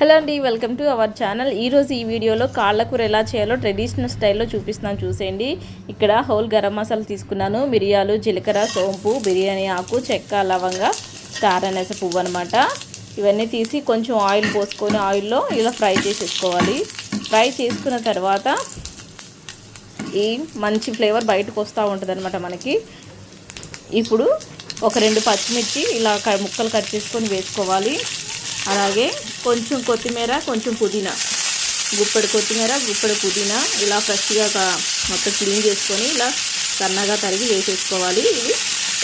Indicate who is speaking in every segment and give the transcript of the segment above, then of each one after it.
Speaker 1: Hello అండి welcome to our channel. ఈరోజు ఈ వీడియోలో కాళ్ళకూర ఎలా చేయాలో ట్రెడిషనల్ స్టైల్లో చూపిస్తున్నాను చూసేయండి. ఇక్కడ హోల్ గరం మసాలా తీసుకున్నాను. మిరియాలు జీలకర్ర సోంపు బిర్యానీ ఆకు చెక్క లవంగ తారనేస పువ్వు అనమాట ఇవన్నీ తీసి కొంచెం ఆయిల్ పోసుకొని ఆయిల్లో ఇలా ఫ్రై చేసేసుకోవాలి. ఫ్రై చేసుకున్న తర్వాత ఈ మంచి ఫ్లేవర్ బయటకు వస్తూ ఉంటుంది మనకి. ఇప్పుడు ఒక రెండు పచ్చిమిర్చి ఇలా క- ముక్కలు కట్ చేసుకొని వేసుకోవాలి. అలాగే కొంచెం కొత్తిమీర కొంచెం పుదీనా. గుప్పెడు కొత్తిమీర గుప్పెడు పుదీనా ఇలా ఫ్రెష్గా మొత్తం క్లీన్ చేసుకొని ఇలా సన్నగా తరిగి వేసేసుకోవాలి. ఇవి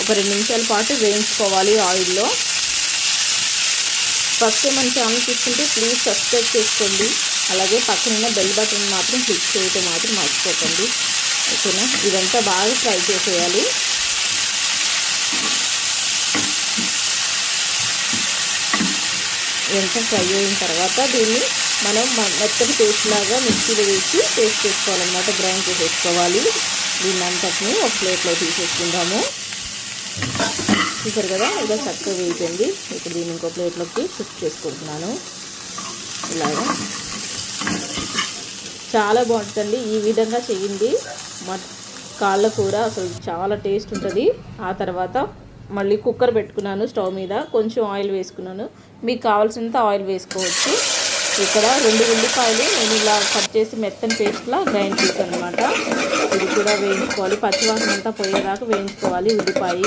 Speaker 1: ఒక రెండు నిమిషాల పాటు వేయించుకోవాలి ఆయిల్లో. ఫస్ట్ మన ఛానల్ చూసుకుంటే ప్లీజ్ సబ్స్క్రైబ్ చేసుకోండి. అలాగే పక్కనున్న బెల్ బటన్ మాత్రం క్లిక్ చేయటం మాత్రం మర్చిపోకండి. ఓకేనా? ఇదంతా బాగా ఫ్రై చేసేయాలి. ఇదంతా ఫ్రై అయిన తర్వాత దీన్ని మనం మెత్తటి పేస్ట్ లాగా మిక్సీలో వేసి పేస్ట్ చేసుకోవాలన్నమాట గ్రైండ్ చేసేసుకోవాలి. దీన్ని అంతటిని ఒక ప్లేట్లో తీసేసుకుందాము. చూసారు కదా ఇలా చక్కగా వేయించండి. ఇప్పుడు దీన్ని ఇంకో ప్లేట్లోకి షిఫ్ట్ చేసుకుంటున్నాను. ఇలాగా. చాలా బాగుంటుందండి. ఈ విధంగా చేయండి. మ కాళ్ళ కూర అసలు చాలా టేస్ట్ ఉంటుంది. ఆ తర్వాత మళ్ళీ కుక్కర్ పెట్టుకున్నాను స్టవ్ మీద. కొంచెం ఆయిల్ వేసుకున్నాను. మీకు కావాల్సినంత ఆయిల్ వేసుకోవచ్చు. ఇక్కడ రెండు ఉల్లిపాయలు నేను ఇలా కట్ చేసి మెత్తని పేస్ట్లా గ్రైండ్ చేశాను అనమాట ఇది కూడా వేయించుకోవాలి. పచ్చివాసన అంతా పోయేదాకా వేయించుకోవాలి ఉల్లిపాయ.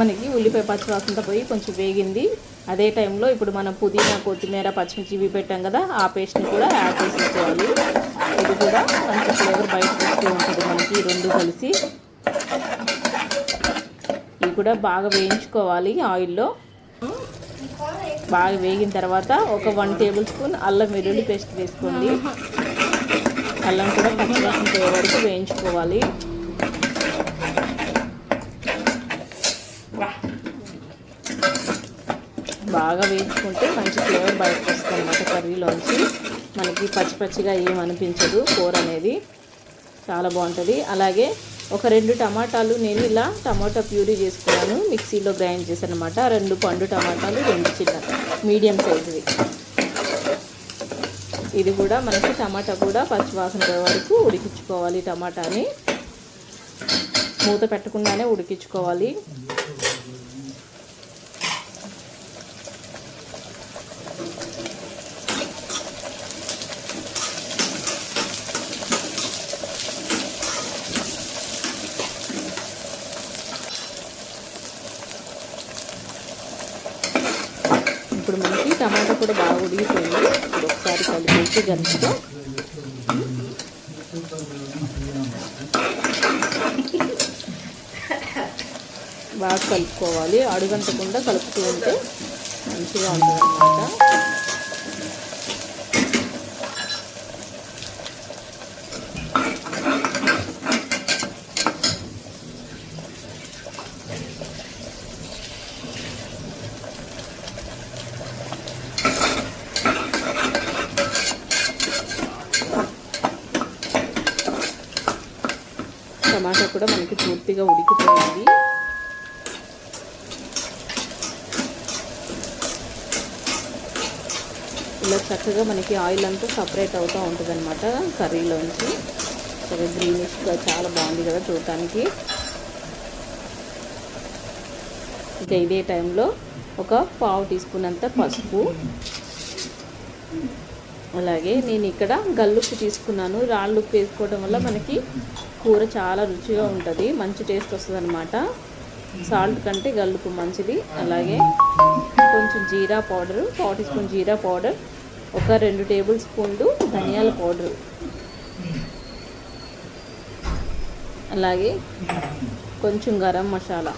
Speaker 1: మనకి ఉల్లిపాయ పచ్చివాసనతో పోయి కొంచెం వేగింది. అదే టైంలో ఇప్పుడు మనం పుదీనా కొత్తిమీర పచ్చిమిర్చి ఇవి పెట్టాం కదా ఆ పేస్ట్ని కూడా యాడ్ చేసుకోవాలి ఇది కూడా మంచి ఫ్లేవర్ బయటకు వస్తూ ఉంటుంది మనకి రెండు కలిసి. ఇవి కూడా బాగా వేయించుకోవాలి ఆయిల్లో. బాగా వేగిన తర్వాత ఒక వన్ టేబుల్ స్పూన్ అల్లం వెల్లుల్లి పేస్ట్ వేసుకోండి. అల్లం కూడా పచ్చివాసన పోయే వరకు వేయించుకోవాలి. బాగా వేయించుకుంటే మంచి ఫ్లేవర్ బయటకు వస్తుంది అన్నమాట కర్రీలోంచి. మనకి పచ్చి పచ్చిగా ఏమనిపించదు కూర అనేది. చాలా బాగుంటుంది. అలాగే ఒక రెండు టమాటాలు నేను ఇలా టమాటా ప్యూరీ చేసుకున్నాను. మిక్సీలో గ్రైండ్ చేశాను అనమాట రెండు పండు టమాటాలు రెండు చిన్న మీడియం సైజువి. ఇది కూడా మనకి టమాటా కూడా పచ్చివాసన వరకు ఉడికించుకోవాలి టమాటాని. మూత పెట్టకుండానే ఉడికించుకోవాలి ఇప్పుడు మనకి టమాటా కూడా బాగా ఉడిగిపోయింది ఇప్పుడు ఒకసారి కలిపేసి గంటతో బాగా కలుపుకోవాలి. అడుగంటకుండా కలుపుతూ ఉంటే మంచిగా ఉంటుంది అన్నమాట అంతా కూడా మనకి పూర్తిగా ఉడికిపోయింది. ఇలా చక్కగా మనకి ఆయిల్ అంతా సపరేట్ అవుతూ ఉంటుంది అనమాట కర్రీలోంచి. చాలా గ్రీనిష్గా చాలా బాగుంది కదా చూడటానికి. ఇంకా ఇదే టైంలో ఒక పావు టీ స్పూన్ అంత పసుపు. అలాగే నేను ఇక్కడ గల్లుప్పు తీసుకున్నాను. రాళ్ళుప్పు వేసుకోవడం వల్ల మనకి కూర చాలా రుచిగా ఉంటుంది. మంచి టేస్ట్ వస్తుంది అనమాట సాల్ట్ కంటే గల్లుపు మంచిది. అలాగే కొంచెం జీరా పౌడరు పావు టీ స్పూన్ జీరా పౌడర్ ఒక రెండు టేబుల్ స్పూన్లు ధనియాల పౌడరు. అలాగే కొంచెం గరం మసాలా.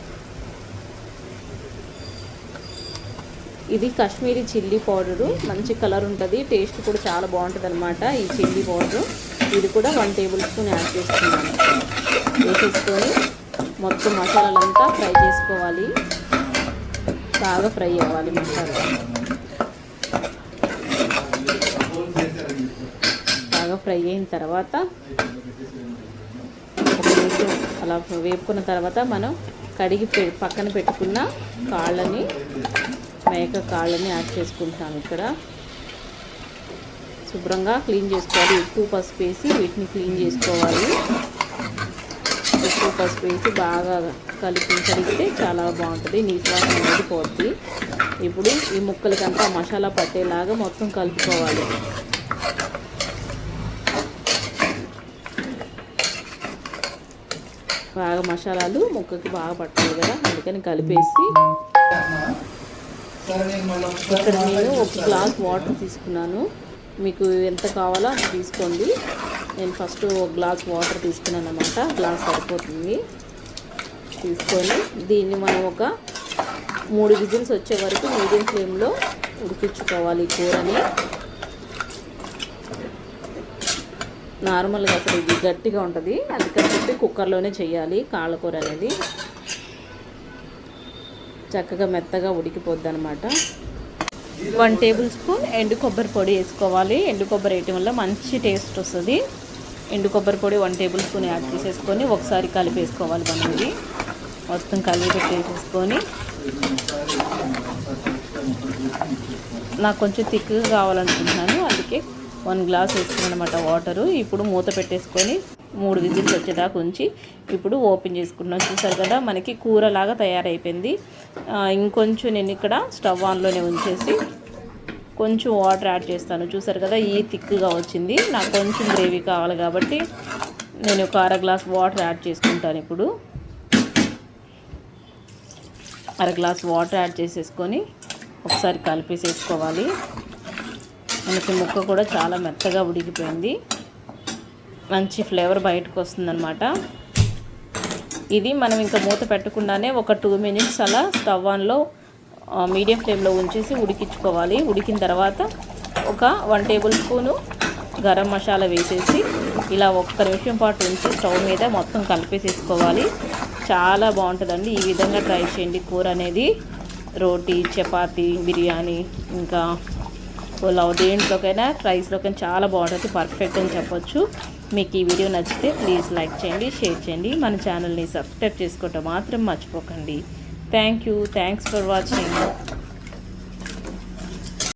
Speaker 1: ఇది కాశ్మీరీ చిల్లీ పౌడరు. మంచి కలర్ ఉంటుంది. టేస్ట్ కూడా చాలా బాగుంటుంది అనమాట ఈ చిల్లీ పౌడరు. ఇది కూడా వన్ టేబుల్ స్పూన్ యాడ్ చేస్తున్నాను. వేసేసుకొని మొత్తం మసాలాలంతా ఫ్రై చేసుకోవాలి. బాగా ఫ్రై అవ్వాలి మసాలా. బాగా ఫ్రై అయిన తర్వాత అలా వేపుకున్న తర్వాత మనం కడిగి పె- పక్కన పెట్టుకున్న కాళ్ళని మేక కాళ్ళని యాడ్ చేసుకుంటాము ఇక్కడ. శుభ్రంగా క్లీన్ చేసుకోవాలి. ఉప్పు పసుపు వేసి వీటిని క్లీన్ చేసుకోవాలి. ఉప్పు పసుపు వేసి బాగా కలిపి చాలా బాగుంటుంది. నీటి వాసన అనేది పోద్ది. ఇప్పుడు ఈ ముక్కలకంతా మసాలా పట్టేలాగా మొత్తం కలుపుకోవాలి. బాగా మసాలాలు ముక్కకి బాగా పట్టాలి కదా. అందుకని కలిపేసి ఇక్కడ నేను ఒక గ్లాస్ వాటర్ తీసుకున్నాను. మీకు ఎంత కావాలో అది తీసుకోండి. నేను ఫస్ట్ ఒక గ్లాస్ వాటర్ తీసుకున్నాను అనమాట గ్లాస్ సరిపోతుంది. తీసుకొని దీన్ని మనం ఒక మూడు విజిల్స్ వచ్చే వరకు మీడియం ఫ్లేమ్లో ఉడికించుకోవాలి కూరని. నార్మల్గా అసలు ఇది గట్టిగా ఉంటుంది. అది కాబట్టి కుక్కర్లోనే చేయాలి కాళ్ళకూర అనేది. చక్కగా మెత్తగా ఉడికిపోద్ది అనమాట వన్ టేబుల్ స్పూన్ ఎండు కొబ్బరి పొడి వేసుకోవాలి. ఎండు కొబ్బరి వేయటం వల్ల మంచి టేస్ట్ వస్తుంది. ఎండు కొబ్బరి పొడి వన్ టేబుల్ స్పూన్ యాడ్ చేసేసుకొని ఒకసారి కలిపేసుకోవాలి మనం ఇది. మొత్తం కలిపి పెట్టేసేసుకొని. నాకు కొంచెం థిక్గా కావాలనుకుంటున్నాను. అందుకే వన్ గ్లాస్ వేసుకున్నాను అనమాట వాటరు. ఇప్పుడు మూత పెట్టేసుకొని మూడు విజిల్స్ వచ్చేదాకా ఉంచి ఇప్పుడు ఓపెన్ చేసుకుంటున్నాను చూసారు కదా మనకి కూరలాగా తయారైపోయింది. ఇంకొంచెం నేను ఇక్కడ స్టవ్ ఆన్లోనే ఉంచేసి కొంచెం వాటర్ యాడ్ చేస్తాను. చూసారు కదా ఈ థిక్గా వచ్చింది. నాకు కొంచెం గ్రేవీ కావాలి కాబట్టి నేను ఒక అర గ్లాస్ వాటర్ యాడ్ చేసుకుంటాను ఇప్పుడు. అర గ్లాస్ వాటర్ యాడ్ చేసేసుకొని ఒకసారి కలిపేసేసుకోవాలి. మనకి ముక్క కూడా చాలా మెత్తగా ఉడికిపోయింది. మంచి ఫ్లేవర్ బయటకు వస్తుందన్నమాట. ఇది మనం ఇంకా మూత పెట్టకుండానే ఒక టూ మినిట్స్ అలా స్టవ్ ఆన్లో మీడియం ఫ్లేమ్లో ఉంచేసి ఉడికించుకోవాలి. ఉడికిన తర్వాత ఒక one tablespoon garam masala వేసేసి ఇలా ఒక్క నిమిషం పాటు ఉంచి స్టవ్ మీద మొత్తం కలిపేసేసుకోవాలి. చాలా బాగుంటుందండి. ఈ విధంగా ట్రై చేయండి కూర అనేది. రోటీ చపాతీ బిర్యానీ ఇంకా పులావ్ దేంట్లోకైనా రైస్లోకైనా చాలా బాగుంటుంది. పర్ఫెక్ట్ అని చెప్పొచ్చు. మీకు ఈ వీడియో నచ్చితే ప్లీజ్ లైక్ చేయండి షేర్ చేయండి. మన ఛానల్ని సబ్స్క్రైబ్ చేసుకోవటం మాత్రం మర్చిపోకండి. Thank you. Thanks for watching.